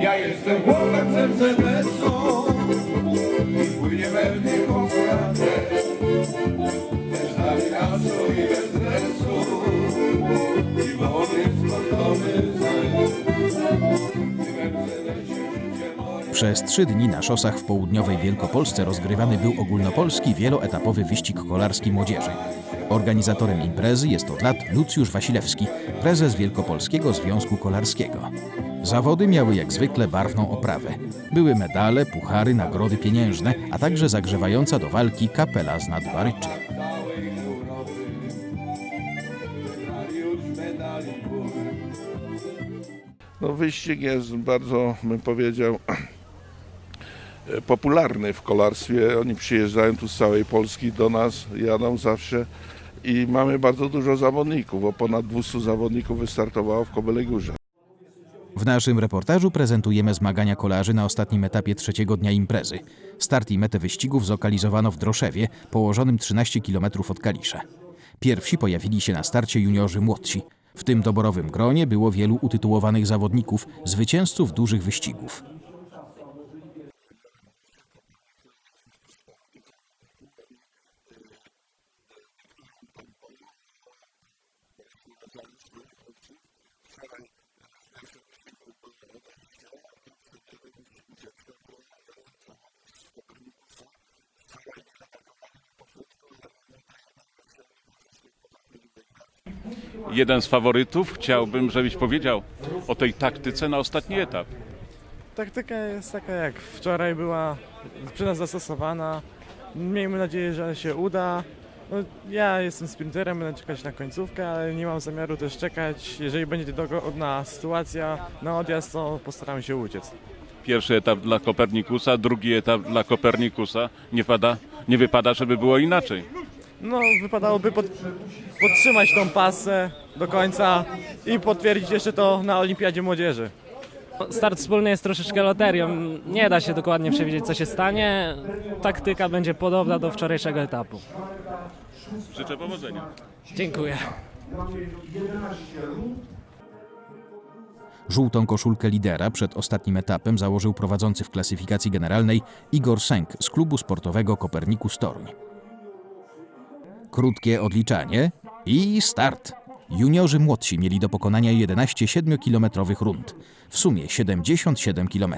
Ja jestem chłopcem CBS-u i płyniemy w niego klatę. Bez nawigasu i bez dresu i wody moje Przez trzy dni na szosach w południowej Wielkopolsce rozgrywany był ogólnopolski wieloetapowy wyścig kolarski młodzieży. Organizatorem imprezy jest od lat Lucjusz Wasilewski, prezes Wielkopolskiego Związku Kolarskiego. Zawody miały jak zwykle barwną oprawę. Były medale, puchary, nagrody pieniężne, a także zagrzewająca do walki kapela z nadbaryczy. No, wyścig jest bardzo, bym powiedział, popularny w kolarstwie. Oni przyjeżdżają tu z całej Polski do nas, jadą zawsze i mamy bardzo dużo zawodników, bo ponad 200 zawodników wystartowało w Kobylej Górze. W naszym reportażu prezentujemy zmagania kolarzy na ostatnim etapie trzeciego dnia imprezy. Start i metę wyścigów zlokalizowano w Droszewie, położonym 13 km od Kalisza. Pierwsi pojawili się na starcie juniorzy młodsi. W tym doborowym gronie było wielu utytułowanych zawodników, zwycięzców dużych wyścigów. Jeden z faworytów. Chciałbym, żebyś powiedział o tej taktyce na ostatni etap. Taktyka jest taka jak wczoraj była przy nas zastosowana. Miejmy nadzieję, że się uda. No, ja jestem sprinterem, będę czekać na końcówkę, ale nie mam zamiaru też czekać. Jeżeli będzie dogodna sytuacja na odjazd, to postaram się uciec. Pierwszy etap dla Kopernikusa, drugi etap dla Kopernikusa. Nie, pada, nie wypada, żeby było inaczej. No, wypadałoby pod, podtrzymać tą pasę do końca i potwierdzić jeszcze to na Olimpiadzie Młodzieży. Start wspólny jest troszeczkę loterią. Nie da się dokładnie przewidzieć, co się stanie. Taktyka będzie podobna do wczorajszego etapu. Życzę powodzenia. Dziękuję. Żółtą koszulkę lidera przed ostatnim etapem założył prowadzący w klasyfikacji generalnej Igor Sęk z klubu sportowego Kopernikus Toruń. Krótkie odliczanie i start. Juniorzy młodsi mieli do pokonania 11 7-kilometrowych rund, w sumie 77 km.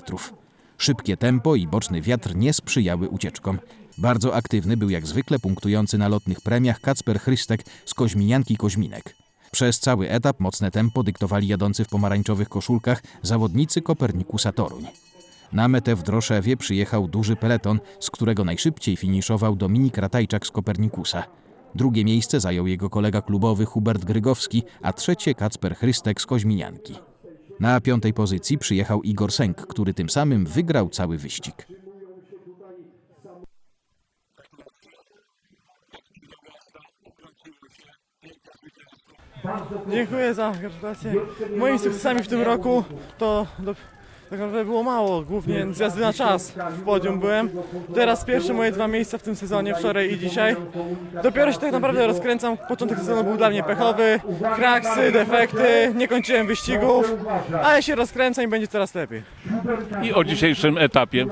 Szybkie tempo i boczny wiatr nie sprzyjały ucieczkom. Bardzo aktywny był jak zwykle punktujący na lotnych premiach Kacper Chrystek z Koźminianki Koźminek. Przez cały etap mocne tempo dyktowali jadący w pomarańczowych koszulkach zawodnicy Kopernikusa Toruń. Na metę w Droszewie przyjechał duży peleton, z którego najszybciej finiszował Dominik Ratajczak z Kopernikusa. Drugie miejsce zajął jego kolega klubowy Hubert Grygowski, a trzecie Kacper Chrystek z Koźminianki. Na piątej pozycji przyjechał Igor Sęk, który tym samym wygrał cały wyścig. Dziękuję za gratulacje. Moimi sukcesami w tym roku to tak naprawdę było mało, głównie z jazdy na czas w podium byłem. Teraz pierwsze moje dwa miejsca w tym sezonie, wczoraj i dzisiaj. Dopiero się tak naprawdę rozkręcam, początek sezonu był dla mnie pechowy, kraksy, defekty, nie kończyłem wyścigów, ale się rozkręcam i będzie coraz lepiej. I o dzisiejszym etapie.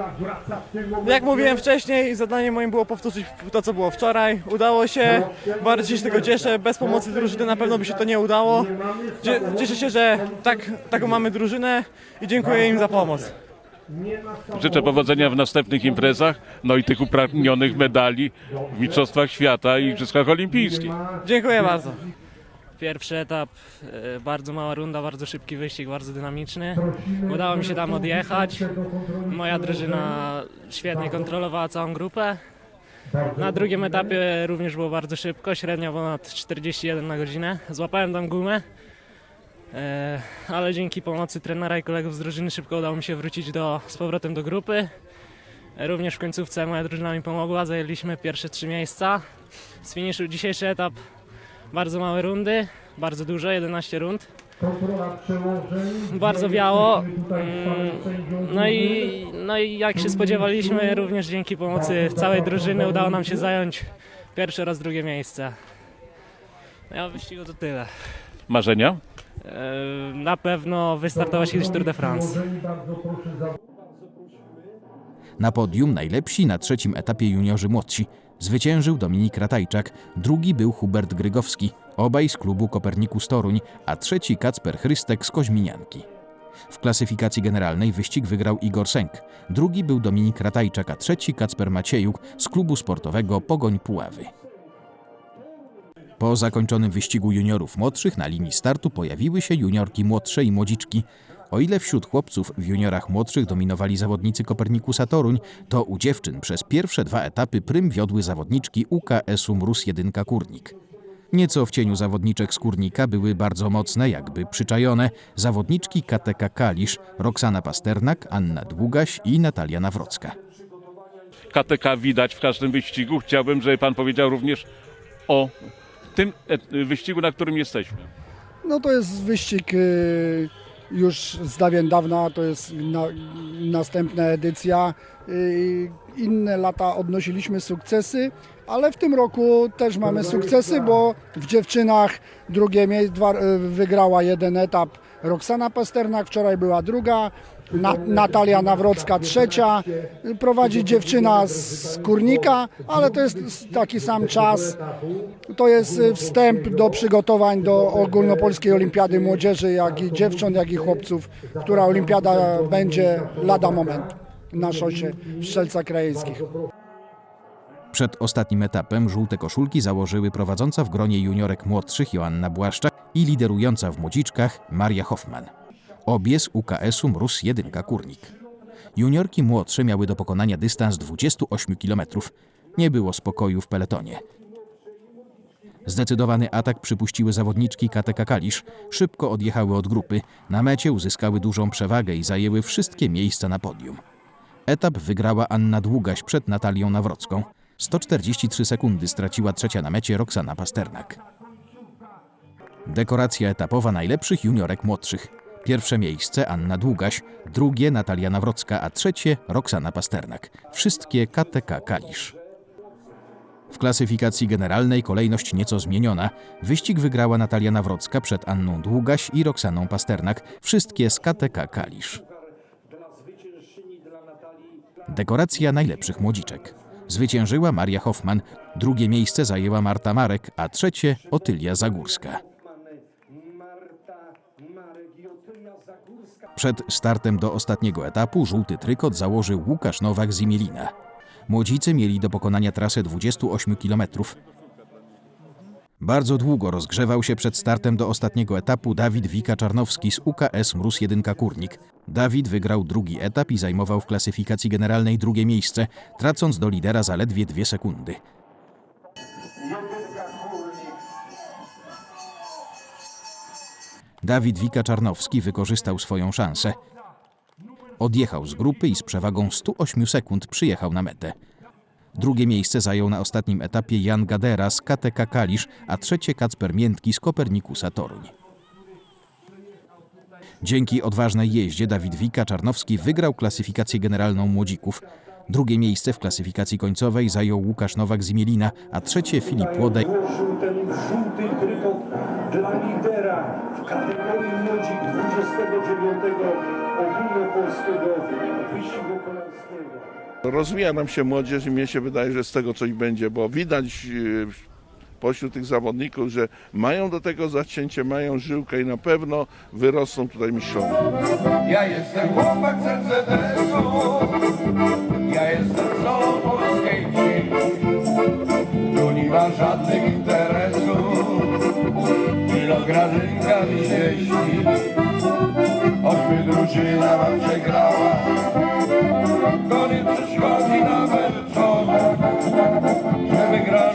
Jak mówiłem wcześniej, zadaniem moim było powtórzyć to, co było wczoraj. Udało się, bardzo się tego cieszę. Bez pomocy drużyny na pewno by się to nie udało. Cie- Cieszę się, że tak, taką mamy drużynę i dziękuję im za pomoc. Życzę powodzenia w następnych imprezach, no i tych upragnionych medali w Mistrzostwach Świata i Igrzyskach Olimpijskich. Dziękuję bardzo. Pierwszy etap, e, bardzo mała runda, bardzo szybki wyścig, bardzo dynamiczny. Udało mi się tam odjechać. Moja drużyna świetnie kontrolowała całą grupę. Na drugim etapie również było bardzo szybko, średnio ponad 41 na godzinę. Złapałem tam gumę, ale dzięki pomocy trenera i kolegów z drużyny szybko udało mi się wrócić do, z powrotem do grupy. E, Również w końcówce moja drużyna mi pomogła, zajęliśmy pierwsze trzy miejsca. Z finiszu dzisiejszy etap bardzo małe rundy, bardzo dużo, 11 rund. Bardzo wiało. Mm, No i, no i jak się spodziewaliśmy, również dzięki pomocy całej drużyny udało nam się zająć pierwsze oraz drugie miejsce. No Ja o wyścigu to tyle. Marzenia? E, Na pewno wystartować kiedyś Tour de France. Na podium najlepsi na trzecim etapie juniorzy młodsi. Zwyciężył Dominik Ratajczak, drugi był Hubert Grygowski, obaj z klubu Kopernikus Toruń, a trzeci Kacper Chrystek z Koźminianki. W klasyfikacji generalnej wyścig wygrał Igor Sęk, drugi był Dominik Ratajczak, a trzeci Kacper Maciejuk z klubu sportowego Pogoń Puławy. Po zakończonym wyścigu juniorów młodszych na linii startu pojawiły się juniorki młodsze i młodziczki. O ile wśród chłopców w juniorach młodszych dominowali zawodnicy Kopernikusa Toruń, to u dziewczyn przez pierwsze dwa etapy prym wiodły zawodniczki UKS-u Mróz 1 Kurnik. Nieco w cieniu zawodniczek Kurnika były bardzo mocne, jakby przyczajone, zawodniczki KTK Kalisz, Roxana Pasternak, Anna Długaś i Natalia Nawrocka. KTK widać w każdym wyścigu. Chciałbym, żeby pan powiedział również o tym e- wyścigu, na którym jesteśmy. No to jest wyścig y, już z dawien dawna, to jest na, następna edycja. Y, Inne lata odnosiliśmy sukcesy, ale w tym roku też mamy sukcesy, bo w dziewczynach drugie miejsce wygrała jeden etap Roxana Pasternak, wczoraj była druga, Natalia Nawrocka trzecia, prowadzi dziewczyna z Kurnika, ale to jest taki sam czas. To jest y, wstęp do przygotowań do ogólnopolskiej olimpiady młodzieży, jak i dziewcząt, jak i chłopców, która olimpiada będzie lada moment na szosie w Krajeńskich. Przed ostatnim etapem żółte koszulki założyły prowadząca w gronie juniorek młodszych Joanna Błaszczak i liderująca w młodziczkach Maria Hoffman. Obie z UKS-u Mróz 1 Kurnik. Juniorki młodsze miały do pokonania dystans 28 km. Nie było spokoju w peletonie. Zdecydowany atak przypuściły zawodniczki KTK Kalisz. Szybko odjechały od grupy. Na mecie uzyskały dużą przewagę i zajęły wszystkie miejsca na podium. Etap wygrała Anna Długaś przed Natalią Nawrocką. 143 sekundy straciła trzecia na mecie Roxana Pasternak. Dekoracja etapowa najlepszych juniorek młodszych. Pierwsze miejsce Anna Długaś, drugie Natalia Nawrocka, a trzecie Roxana Pasternak. Wszystkie KTK Kalisz. W klasyfikacji generalnej kolejność nieco zmieniona. Wyścig wygrała Natalia Nawrocka przed Anną Długaś i Roxaną Pasternak, wszystkie z KTK Kalisz. Dekoracja najlepszych młodziczek. Zwyciężyła Maria Hoffman, drugie miejsce zajęła Marta Marek, a trzecie Otylia Zagórska. Przed startem do ostatniego etapu żółty trykot założył Łukasz Nowak z Imielina. Młodzicy mieli do pokonania trasę 28 km. Bardzo długo rozgrzewał się przed startem do ostatniego etapu Dawid Wika-Czarnowski z UKS Mróz 1 Kurnik. Dawid wygrał drugi etap i zajmował w klasyfikacji generalnej drugie miejsce, tracąc do lidera zaledwie dwie sekundy. Dawid Wika-Czarnowski wykorzystał swoją szansę. Odjechał z grupy i z przewagą 108 sekund przyjechał na metę. Drugie miejsce zajął na ostatnim etapie Jan Gadera z KTK Kalisz, a trzecie Kacper Miętki z Kopernikusa Toruń. Dzięki odważnej jeździe Dawid Wika-Czarnowski wygrał klasyfikację generalną młodzików. Drugie miejsce w klasyfikacji końcowej zajął Łukasz Nowak z Imielina, a trzecie Filip Łodej ten żółty trykot dla lidera w kategorii młodzik 29 ogólnopolskiego wyścigu kolarskiego. Rozwija nam się młodzież i mnie się wydaje, że z tego coś będzie, bo widać yy, pośród tych zawodników, że mają do tego zacięcie, mają żyłkę i na pewno wyrosną tutaj mistrzami. Ja jestem chłopak z Mercedesu, ja jestem solą polskiej wsi. Tu nie ma żadnych interesów, tylko grażynka mi świeci. Choćby drużyna wam przegrała, to nie przeszkodzi nawet człowiek, żeby grażynka